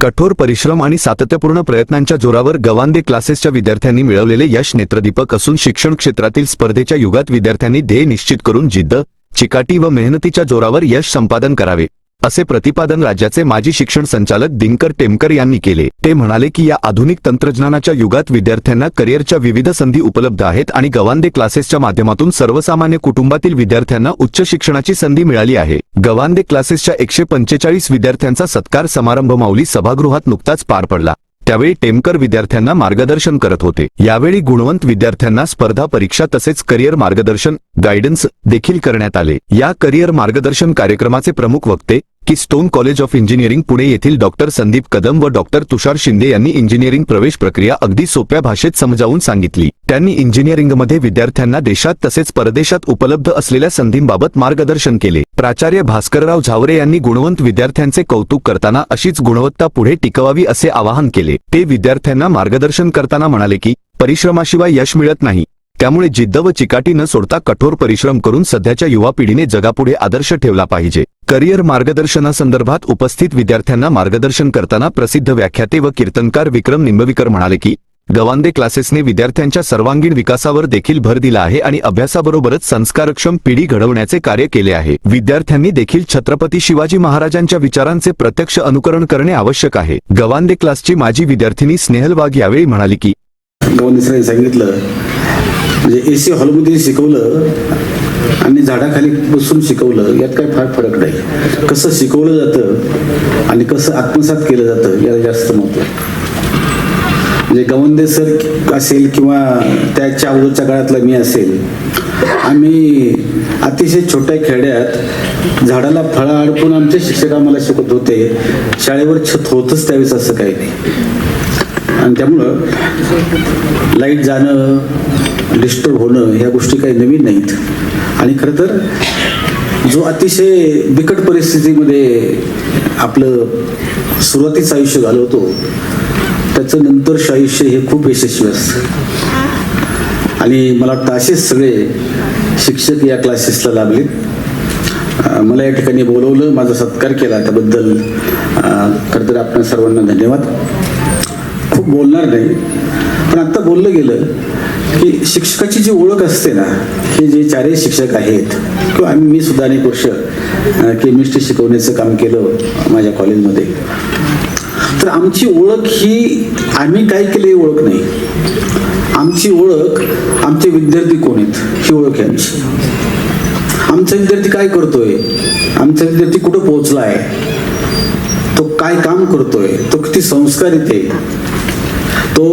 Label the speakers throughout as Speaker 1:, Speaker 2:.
Speaker 1: कठोर परिश्रम आणि सातत्यपूर्ण प्रयत्नांच्या जोरावर गवांदे क्लासेसच्या विद्यार्थ्यांनी मिळवलेले यश नेत्रदीपक असून शिक्षण क्षेत्रातील स्पर्धेच्या युगात विद्यार्थ्यांनी ध्येय निश्चित करून जिद्द चिकाटी व मेहनतीच्या जोरावर यश संपादन करावे. असे प्रतिपादन राज्याचे माजी शिक्षण संचालक दिनकर टेमकर यांनी केले. ते म्हणाले की या आधुनिक तंत्रज्ञानाच्या युगात विद्यार्थ्यांना करिअरच्या विविध संधी उपलब्ध आहेत आणि गवांदे क्लासेसच्या माध्यमातून सर्वसामान्य कुटुंबातील विद्यार्थ्यांना उच्च शिक्षणाची संधी मिळाली आहे. गवांदे क्लासेसच्या एकशे पंचेचाळीस विद्यार्थ्यांचा सत्कार समारंभ माऊली सभागृहात नुकताच पार पडला. त्यावेळी टेमकर विद्यार्थ्यांना मार्गदर्शन करत होते. यावेळी गुणवंत विद्यार्थ्यांना स्पर्धा परीक्षा तसेच करिअर मार्गदर्शन गायडन्स देखील करण्यात आले. या करिअर मार्गदर्शन कार्यक्रमाचे प्रमुख वक्ते Keystone college of engineering Pune येथील डॉक्टर संदीप कदम व डॉक्टर तुषार शिंदे यांनी इंजिनिअरिंग प्रवेश प्रक्रिया अगदी सोप्या भाषेत समजावून सांगितली. त्यांनी इंजिनिअरिंगमध्ये विद्यार्थ्यांना देशात तसेच परदेशात उपलब्ध असलेल्या संधींबाबत मार्गदर्शन केले. प्राचार्य भास्करराव झावरे यांनी गुणवंत विद्यार्थ्यांचे कौतुक करताना अशीच गुणवत्ता पुढे टिकवावी असे आवाहन केले. ते विद्यार्थ्यांना मार्गदर्शन करताना म्हणाले की परिश्रमाशिवाय यश मिळत नाही. त्यामुळे जिद्द व चिकाटी न सोडता कठोर परिश्रम करून सध्याच्या युवा पिढीने जगापुढे आदर्श ठेवला पाहिजे. करिअर मार्गदर्शनासंदर्भात उपस्थित विद्यार्थ्यांना मार्गदर्शन करताना प्रसिद्ध व्याख्याते व कीर्तनकार विक्रम निंबविकर म्हणाले की गवांदे क्लासेसने विद्यार्थ्यांच्या सर्वांगीण विकासावर देखील भर दिला आहे आणि अभ्यासाबरोबरच संस्कारक्षम पिढी घडवण्याचे कार्य केले आहे. विद्यार्थ्यांनी देखील छत्रपती शिवाजी महाराजांच्या विचारांचे प्रत्यक्ष अनुकरण करणे आवश्यक आहे. गवांदे क्लासची माजी विद्यार्थिनी स्नेहल वाघ यावेळी म्हणाली की
Speaker 2: सांगितलं म्हणजे एसी हॉलमध्ये शिकवलं आणि झाडाखाली बसून शिकवलं यात काही फार फरक नाही. कसं शिकवलं जातं आणि कसं आत्मसात केलं जातं याला जास्त महत्त्व म्हणजे गवंदे सर असेल किंवा त्याच्या अगोदरच्या काळातला मी असेल आम्ही अतिशय छोट्या खेड्यात झाडाला फळं अडकून आमचे शिक्षक आम्हाला शिकवत होते. शाळेवर छत होतच त्यावेळेस असं काही नाही. आणि त्यामुळं लाइट जाणं डिस्टर्ब होणं ह्या गोष्टी काही नवीन नाहीत. आणि खरं तर जो अतिशय बिकट परिस्थितीमध्ये आपलं सुरुवातीचं आयुष्य घालवतो त्याचं नंतरचं आयुष्य हे खूप यशस्वी असतं. आणि मला वाटतं असेच सगळे शिक्षक या क्लासेसला लाभले मला या ठिकाणी बोलवलं माझा सत्कार केला. त्याबद्दल खरं तर आपण सर्वांना धन्यवाद. खूप बोलणार नाही पण आत्ता बोललं गेलं. की शिक्षकाची जी ओळख असते ना हे जे चारही शिक्षक आहेत किंवा आम्ही मी सुद्धा अनेक वर्ष केमिस्ट्री शिकवण्याचं काम केलं माझ्या कॉलेजमध्ये तर आमची ओळख ही आम्ही काय केलं ही ओळख नाही. आमची ओळख आमचे विद्यार्थी कोण आहेत ही ओळख आहे आमची. आमचा विद्यार्थी काय करतोय? आमचा विद्यार्थी कुठं पोहोचला आहे तो काय काम करतोय? तो किती संस्कारित आहे? तो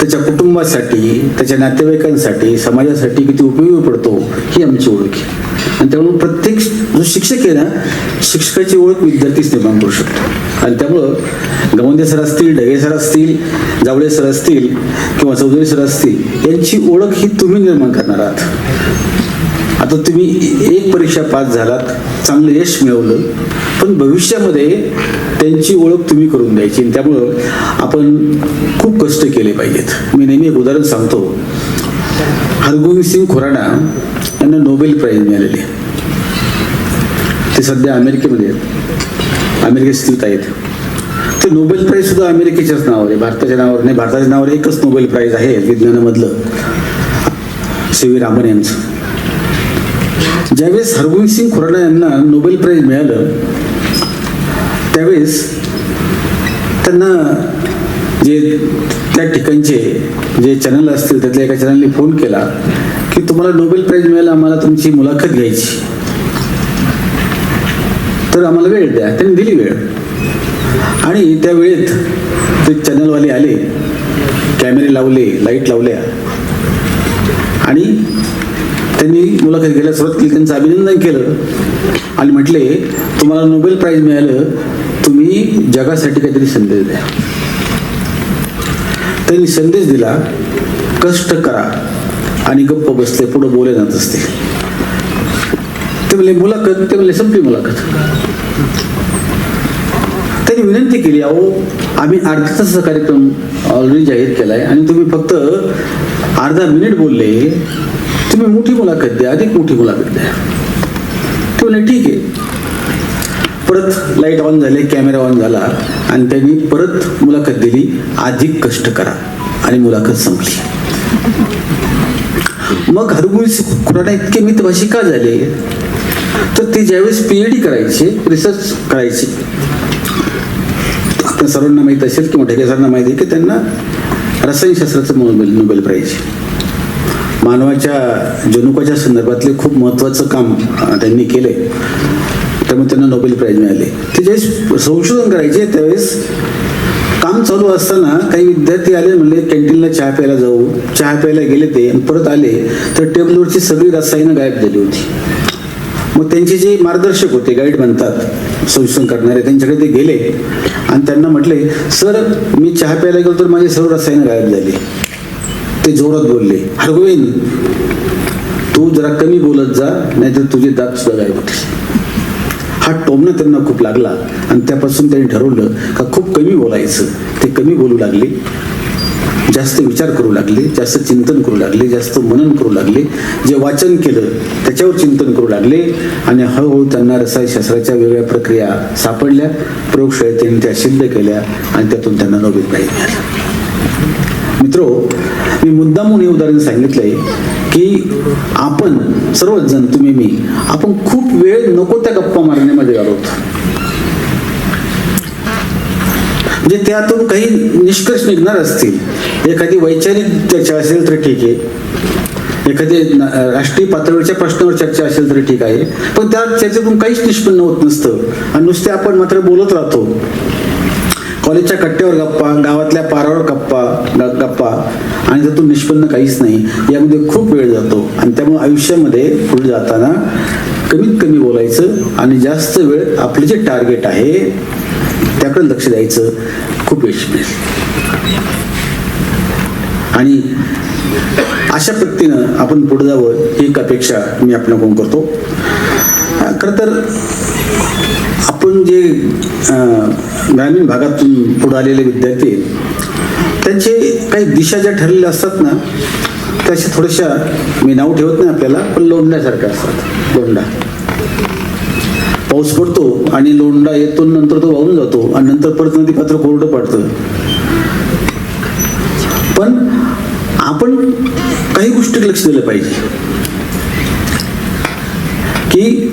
Speaker 2: त्याच्या कुटुंबासाठी त्याच्या नातेवाईकांसाठी समाजासाठी किती उपयोगी पडतो ही आमची ओळख आहे. आणि त्यामुळे प्रत्येक जो शिक्षक आहे ना शिक्षकाची ओळख विद्यार्थीच निर्माण करू शकतो. आणि त्यामुळं गवंदे सर असतील ढगे सर असतील जावळे सर असतील किंवा चौधरी सर असतील यांची ओळख ही तुम्ही निर्माण करणार आहात. आता तुम्ही एक परीक्षा पास झालात चांगलं यश मिळवलं पण भविष्यामध्ये त्यांची ओळख तुम्ही करून द्यायची आणि त्यामुळं आपण खूप कष्ट केले पाहिजेत. मी नेहमी एक उदाहरण सांगतो. हरगोविंद सिंग खुराणा यांना नोबेल प्राईज मिळालेले ते सध्या अमेरिकेमध्ये आहेत. अमेरिकेत स्थित आहेत. ते नोबेल प्राईज सुद्धा अमेरिकेच्याच नावावर आहे. भारताच्या नावावर नाही भारताच्या नावावर एकच नोबेल प्राईज आहे विज्ञानामधलं. सी व्ही रामन यांचं ज्यावेळेस हरगोविंद सिंग खुराना यांना नोबेल प्राईज मिळालं त्यावेळेस त्यांना जे त्या ठिकाणचे जे चॅनल असतील त्यातल्या एका चॅनलने फोन केला की तुम्हाला नोबेल प्राईज मिळाला आम्हाला तुमची मुलाखत घ्यायची. तर आम्हाला वेळ द्या. त्यांनी दिली वेळ. आणि त्या वेळेत ते चॅनलवाले आले कॅमेरे लावले लाइट लावल्या. आणि त्यांनी मुलाखत घ्यायला सुरुवात केली त्यांचं अभिनंदन केलं. आणि म्हटले तुम्हाला नोबेल प्राईज मिळालं तुम्ही जगासाठी काहीतरी संदेश द्या. त्यांनी संदेश दिला कष्ट करा आणि गप्प बसले पुढे बोले जात असते. ते म्हणले मुलाखत ते म्हणले संपली मुलाखत. त्यांनी विनंती केली अहो आम्ही अर्धा तासाचा कार्यक्रम ऑलरेडी जाहीर केलाय आणि तुम्ही फक्त अर्धा मिनिट बोलले तुम्ही मोठी मुलाखत द्या अधिक मोठी मुलाखत द्या ते म्हणले ठीक आहे परत लाइट ऑन झाले कॅमेरा ऑन झाला आणि त्यांनी परत मुलाखत दिली अधिक कष्ट करा. आणि मुलाखत संपली. मग हरगुळी खुराडा इतके मितभाषी का झाले? तर ते ज्यावेळेस पीएचडी करायचे रिसर्च करायचे आपल्या सर्वांना माहीत असेल किंवा ढेके सरांना माहिती आहे की त्यांना रसायनशास्त्राचं नोबेल नोबेल प्राईज मानवाच्या जनुकाच्या संदर्भातले खूप महत्त्वाचं काम त्यांनी त्यांनी केले त्यामुळे त्यांना नोबेल प्राईज मिळाले. ते ज्यावेळेस संशोधन करायचे त्यावेळेस काम चालू असताना काही विद्यार्थी आले म्हणले कॅन्टीनला चहा प्यायला जाऊ. चहा प्यायला गेले ते परत आले तर टेबलवरची सगळी रसायनं गायब झाली होती. मग त्यांचे जे मार्गदर्शक होते गाईड म्हणतात संशोधन करणारे त्यांच्याकडे ते गेले. आणि त्यांना म्हटले सर मी चहा प्यायला गेलो तर माझे सर्व रसायनं गायब झाली. ते जोरात बोलले हरगोविंद तू जरा कमी बोलत जा नाहीतर तुझे दात सुद्धा गायब होतील. हा टोमणं त्यांना खूप लागला आणि त्यापासून त्यांनी ठरवलं का खूप कमी बोलायचं. ते कमी बोलू लागले जास्त विचार करू लागले जास्त चिंतन करू लागले जास्त मनन करू लागले. जे वाचन केलं त्याच्यावर चिंतन करू लागले आणि हळूहळू त्यांना रसायनशास्त्राच्या वेगळ्या प्रक्रिया सापडल्या प्रयोगशाळेत त्यांनी त्या सिद्ध केल्या आणि त्यातून त्यांना नोबेल प्राईज मिळाला. मित्रो मी मुद्दामून हे उदाहरण सांगितलंय की आपण सर्वच जण तुम्ही मी आपण खूप वेळ नको त्या गप्पा मारण्यामध्ये घालवतो. म्हणजे त्यातून काही निष्कर्ष निघणार असतील. एखादी वैचारिक चर्चा असेल तर ठीक आहे. एखादी राष्ट्रीय पातळीवरच्या प्रश्नावर चर्चा असेल तर ठीक आहे. पण त्या चर्चेतून काहीच निष्पन्न होत नसतं. आणि नुसते आपण मात्र बोलत राहतो. कॉलेजच्या कट्ट्यावर गप्पा गावातल्या पारावर गप्पा गप्पा. आणि त्यातून निष्पन्न काहीच नाही. यामध्ये खूप वेळ जातो. आणि त्यामुळे आयुष्यामध्ये पुढे जाताना कमीत कमी बोलायचं आणि जास्त वेळ आपले जे टार्गेट आहे त्याकडे लक्ष द्यायचं खूप यश मिळेल आणि अशा पद्धतीनं आपण पुढे जावं ही एक अपेक्षा मी आपल्याकडून करतो. खरं तर जे अं, ग्रामीण भागातून पुढे आलेले विद्यार्थी त्यांचे काही दिशा ज्या ठरलेल्या असतात ना त्याशी थोड्याशा मी नाव ठेवत नाही आपल्याला पण लोंढण्यासारख्या असतात लोंढा. पाऊस पडतो आणि लोंढा येतो नंतर तो वाहून जातो आणि नंतर परत नदी पात्र कोरडं पडतं. पण आपण काही गोष्टी लक्ष दिलं पाहिजे. की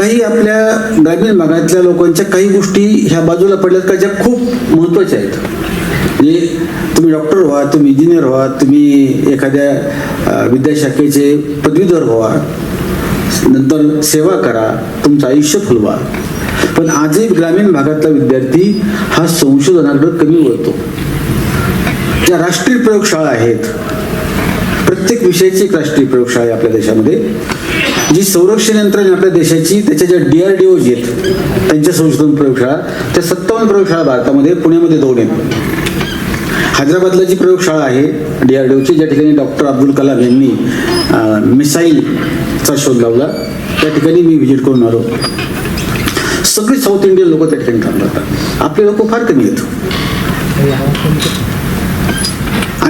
Speaker 2: काही आपल्या ग्रामीण भागातल्या लोकांच्या काही गोष्टी ह्या बाजूला पडल्यात का ज्या खूप महत्त्वाच्या आहेत? म्हणजे तुम्ही डॉक्टर व्हा तुम्ही इंजिनियर व्हा तुम्ही एखाद्या विद्याशाखेचे पदवीधर व्हा नंतर सेवा करा तुमचं आयुष्य फुलवा. पण आजही ग्रामीण भागातला विद्यार्थी हा संशोधनाकडे कमी वळतो. ज्या राष्ट्रीय प्रयोगशाळा आहेत प्रत्येक विषयाची एक राष्ट्रीय प्रयोगशाळा आहे आपल्या देशामध्ये जी संरक्षण यंत्रणा आपल्या देशाची त्याच्या ज्या डीआरडीओ आहेत त्यांच्या संशोधन प्रयोगशाळा त्या सत्तावन्न प्रयोगशाळा भारतामध्ये पुण्यामध्ये दोन आहेत. हैदराबादला जी प्रयोगशाळा आहे डीआरडीओची ज्या ठिकाणी डॉक्टर अब्दुल कलाम यांनी मिसाईलचा शोध लावला त्या ठिकाणी मी व्हिजिट करून आलो. सगळे साऊथ इंडियन लोक त्या ठिकाणी काम करतात. आपले लोक फार कमी आहेत.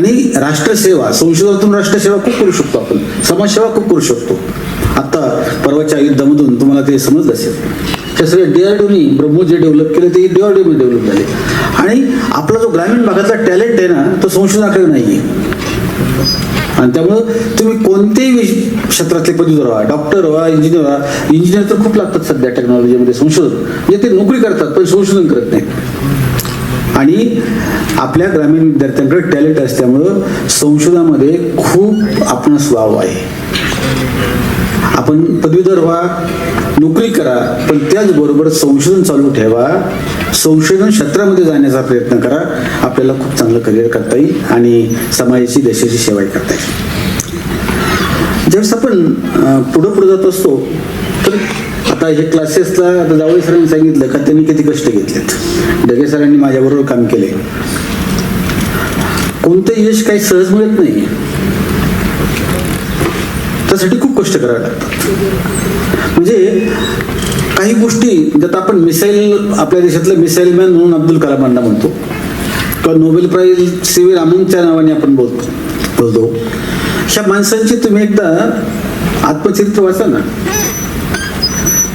Speaker 2: आणि राष्ट्रसेवा संशोधनातून राष्ट्रसेवा खूप करू शकतो आपण. समाजसेवा खूप करू शकतो. आता परवाच्या युद्धामधून तुम्हाला ते समजलं असेल. त्या सगळे डीआरडीओनी ब्रह्मो जे डेव्हलप केले ते डीआरडीओ डेव्हलप झाले. आणि आपला जो ग्रामीण भागातला टॅलेंट आहे ना तो संशोधनाकडे नाही आहे आणि त्यामुळं तुम्ही कोणतेही क्षेत्रातले पदवीधर व्हा डॉक्टर व्हा इंजिनियर व्हा इंजिनियर तर खूप लागतात सध्या टेक्नॉलॉजीमध्ये संशोधन. म्हणजे ते नोकरी करतात पण संशोधन करत नाही आणि आपल्या ग्रामीण विद्यार्थ्यांकडे टॅलेंट असल्यामुळं संशोधनामध्ये खूप आपणास वाव आहे. आपण पदवीधर व्हा नोकरी करा पण त्याचबरोबर संशोधन चालू ठेवा. संशोधन क्षेत्रामध्ये जाण्याचा प्रयत्न करा. आपल्याला खूप चांगलं करिअर करता येईल आणि समाजाची देशाची सेवा करता येईल. ज्यावेळेस आपण पुढं पुढे जात असतो तर आता हे क्लासेसला आता जावळी सरांनी सांगितलं का त्यांनी किती कष्ट घेतलेत. डगे सरांनी माझ्याबरोबर काम केले. कोणतं यश काही सहज मिळत नाही. त्यासाठी खूप कष्ट करावे लागतात. म्हणजे काही गोष्टी ज्यात आपण मिसाईल आपल्या देशातलं मिसाईल मॅन म्हणून अब्दुल कलामांना म्हणतो किंवा नोबेल प्राईज सी व्ही रामनच्या नावाने आपण बोलतो बोलतो. ह्या माणसांची तुम्ही एकदा आत्मचरित्र वाचा ना.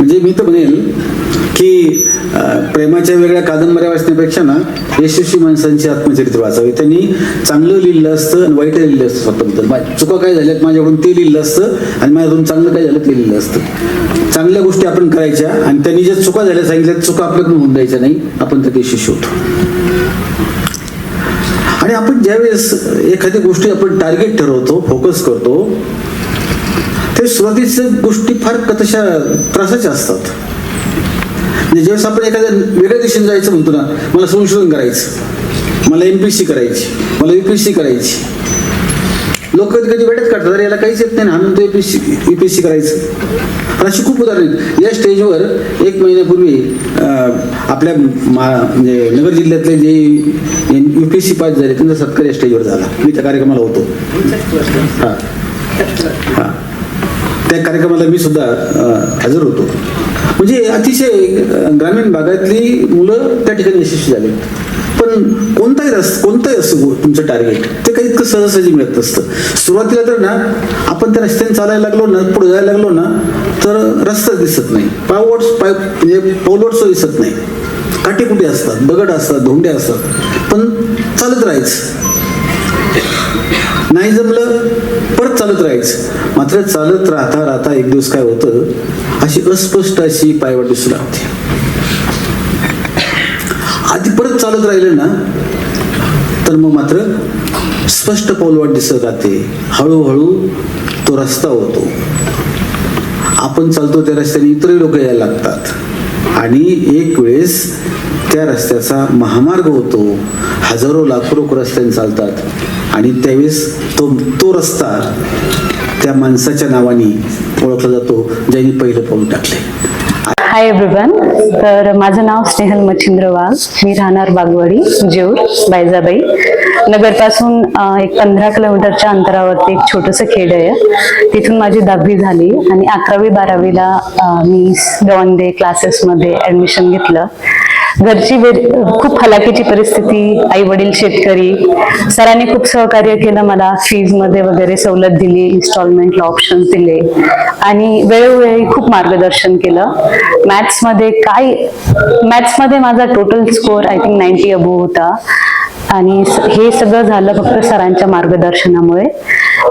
Speaker 2: म्हणजे मी तर म्हणेल की प्रेमाच्या वेगळ्या कादंबऱ्या वाचण्यापेक्षा ना यशस्वी माणसांची आत्मचरित्र वाचावे. त्यांनी चांगलं लिहिलं असतं आणि वाईट लिहिलं असतं स्वतःबद्दल चुका काय झाल्यात माझ्याकडून ते लिहिलं असतं आणि माझ्याकडून चांगलं काय झालं ते लिहिलं असतं. चांगल्या गोष्टी आपण करायच्या आणि त्यांनी ज्या चुका झाल्या सांगितल्या चुका आपल्याकडून होऊन द्यायच्या नाही आपण त्यात यशस्वी होतो. आणि आपण ज्यावेळेस एखादी गोष्टी आपण टार्गेट ठरवतो फोकस करतो ते सुरुवातीच्या गोष्टी फार तशा त्रासाच्या असतात. म्हणजे ज्यावेळेस आपण एखाद्या वेगळ्या दिशेने जायचं म्हणतो ना मला संशोधन करायचं मला एम पी सी करायची मला यू पी सी करायची. लोक कधी कधी वेळेत काढतात अरे याला काहीच येत नाही ना हा म्हणतो एपीसी सी करायचं. पण अशी खूप उदाहरण या स्टेजवर एक महिन्यापूर्वी आपल्या म्हणजे नगर जिल्ह्यातले जे यू पी सी पास झाले त्यांचा सत्कार या स्टेजवर झाला. मी त्या कार्यक्रमाला होतो. हां. हां. त्या कार्यक्रमाला मी सुद्धा हजर होतो. म्हणजे अतिशय ग्रामीण भागातली मुलं त्या ठिकाणी यशस्वी झाली. पण कोणताही रस कोणताही असतो तुमचं टार्गेट ते काही इतकं सहजसहजी मिळत नसतं. सुरुवातीला तर ना आपण त्या रस्त्याने चालायला लागलो ना पुढे जायला लागलो ना तर रस्ता दिसत नाही. पाववर्ड्स पाय म्हणजे पाऊलवर्ड्स दिसत नाही. काटे कुठे असतात? बगड असतात धोंडे असतात. पण चालत राहायचं. नाही जमलं चालत राहायचं. मात्र चालत राहता राहता एक दिवस काय होतं? अशी अस्पष्ट अशी पायवाट दिसू लागते. आधी परत चालत राहिलं ना तर मग मात्र स्पष्ट पाऊलवाट दिसत राहते. हळूहळू तो रस्ता होतो. आपण चालतो त्या रस्त्याने इतरही लोक यायला लागतात. आणि एक वेळेस त्या रस्त्याचा महामार्ग होतो. हजारो लाखो लोक रस्त्याने चालतात. आणि त्यावेळेस तो तो रस्ता त्या माणसाच्या नावाने ओळखला जातो ज्यांनी पहिलं पाऊल टाकले
Speaker 3: हाय एव्हरीवन तर माझं नाव स्नेहल मच्छिंद्र वाघ मी राहणार बागवाडी जेऊर बायजाबाई. नगरपासून एक पंधरा किलोमीटरच्या अंतरावरती एक छोटंसं खेड आहे. तिथून माझी दहावी झाली आणि अकरावी बारावीला मी मी गवंदे क्लासेसमध्ये ऍडमिशन घेतलं. घरची खूप हलाखीची परिस्थिती आई वडील शेतकरी सरांनी खूप सहकार्य केलं मला फीजमध्ये वगैरे सवलत दिली इन्स्टॉलमेंटला ऑप्शन दिले. आणि वेळोवेळी खूप मार्गदर्शन केलं. मॅथ्समध्ये काय मॅथ्समध्ये माझा total score I think ninety above होता. आणि हे सगळं झालं फक्त सरांच्या मार्गदर्शनामुळे.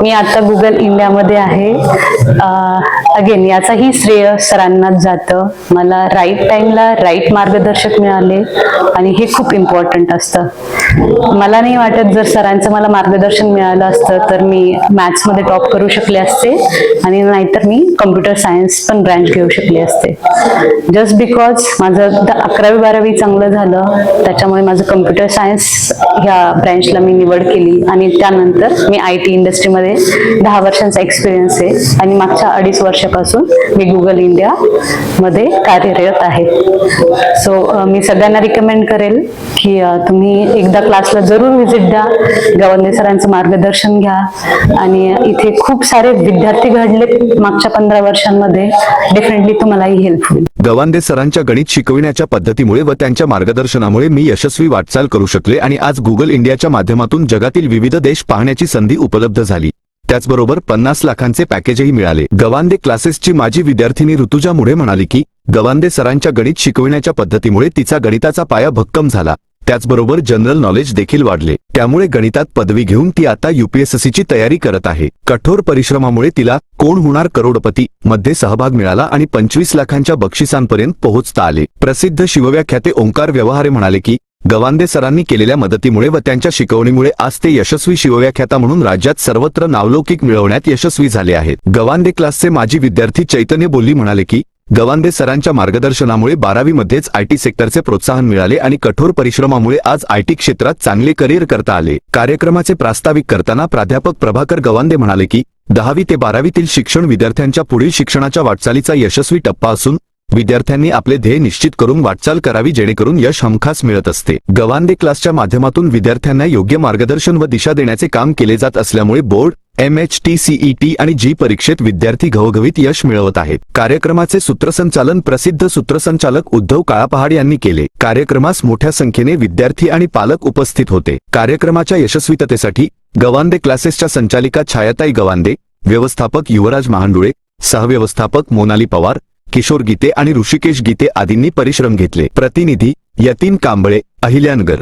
Speaker 3: मी आता गुगल इंडियामध्ये आहे. अगेन याचाही श्रेय सरांनाच जातं. मला राईट टाइमला राईट मार्गदर्शक मिळाले आणि हे खूप इम्पॉर्टंट असतं. मला नाही वाटत जर सरांचं मला मार्गदर्शन मिळालं असतं तर मी मॅथ्समध्ये टॉप करू शकले असते आणि नाहीतर मी कम्प्युटर सायन्स पण ब्रँच घेऊ शकले असते. जस्ट बिकॉज माझं अकरावी बारावी चांगलं झालं त्याच्यामुळे माझं कम्प्युटर सायन्स ह्या ब्रँचला मी निवड केली आणि त्यानंतर मी आय टी इंडस्ट्री इंडस्ट्रीमध्ये दहा वर्षांचा एक्सपिरियन्स आहे. आणि मागच्या अडीच वर्षापासून मी गुगल इंडिया मध्ये कार्यरत आहे. सो मी सगळ्यांना रिकमेंड करेल की तुम्ही एकदा क्लासला जरूर व्हिजिट द्या. गवंदे सरांचं मार्गदर्शन घ्या. आणि इथे खूप सारे विद्यार्थी घडले मागच्या पंधरा वर्षांमध्ये. डेफिनेटली तुम्हालाही हेल्प होईल.
Speaker 1: गवांदे सरांच्या गणित शिकविण्याच्या पद्धतीमुळे व त्यांच्या मार्गदर्शनामुळे मी यशस्वी वाटचाल करू शकले आणि आज गुगल इंडियाच्या माध्यमातून जगातील विविध देश पाहण्याची संधी उपलब्ध झाली. त्याचबरोबर पन्नास लाखांचे पॅकेजही मिळाले. गवांदे क्लासेसची माझी विद्यार्थिनी ऋतुजा मुळे म्हणाली की गवांदे सरांच्या गणित शिकविण्याच्या पद्धतीमुळे तिचा गणिताचा पाया भक्कम झाला. त्याचबरोबर जनरल नॉलेज देखील वाढले. त्यामुळे गणितात पदवी घेऊन ती आता युपीएससीची तयारी करत आहे. कठोर परिश्रमामुळे तिला कोण होणार करोडपती मध्ये सहभाग मिळाला आणि पंचवीस लाखांच्या बक्षिसांपर्यंत पोहोचता आले. प्रसिद्ध शिवव्याख्याते ओंकार व्यवहारे म्हणाले की गवांदे सरांनी केलेल्या मदतीमुळे व त्यांच्या शिकवणीमुळे आज ते यशस्वी शिवव्याख्याता म्हणून राज्यात सर्वत्र नावलौकिक मिळवण्यात यशस्वी झाले आहेत. गवांदे क्लासचे माजी विद्यार्थी चैतन्य बोल्ली म्हणाले की गवांदे सरांच्या मार्गदर्शनामुळे बारावीमध्येच आयटी सेक्टरचे प्रोत्साहन मिळाले आणि कठोर परिश्रमामुळे आज आयटी क्षेत्रात चांगले करिअर करता आले. कार्यक्रमाचे प्रास्ताविक करताना प्राध्यापक प्रभाकर गवांदे म्हणाले की दहावी ते बारावीतील शिक्षण विद्यार्थ्यांच्या पुढील शिक्षणाच्या वाटचालीचा यशस्वी टप्पा असून विद्यार्थ्यांनी आपले ध्येय निश्चित करून वाटचाल करावी जेणेकरून यश हमखास मिळत असते. गवांदे क्लासच्या माध्यमातून विद्यार्थ्यांना योग्य मार्गदर्शन व दिशा देण्याचे काम केले जात असल्यामुळे board M H T CET आणि जी परीक्षेत विद्यार्थी घवघवीत यश मिळवत आहेत. कार्यक्रमाचे सूत्रसंचालन प्रसिद्ध सूत्रसंचालक उद्धव काळापहाड यांनी केले. कार्यक्रमास मोठ्या संख्येने विद्यार्थी आणि पालक उपस्थित होते. कार्यक्रमाच्या यशस्वीततेसाठी गवांदे क्लासेसच्या संचालिका छायाताई गवांदे व्यवस्थापक युवराज महांडुळे सहव्यवस्थापक मोनाली पवार किशोर गीते आणि ऋषिकेश गीते आदींनी परिश्रम घेतले. प्रतिनिधी यतीन कांबळे अहिल्यानगर.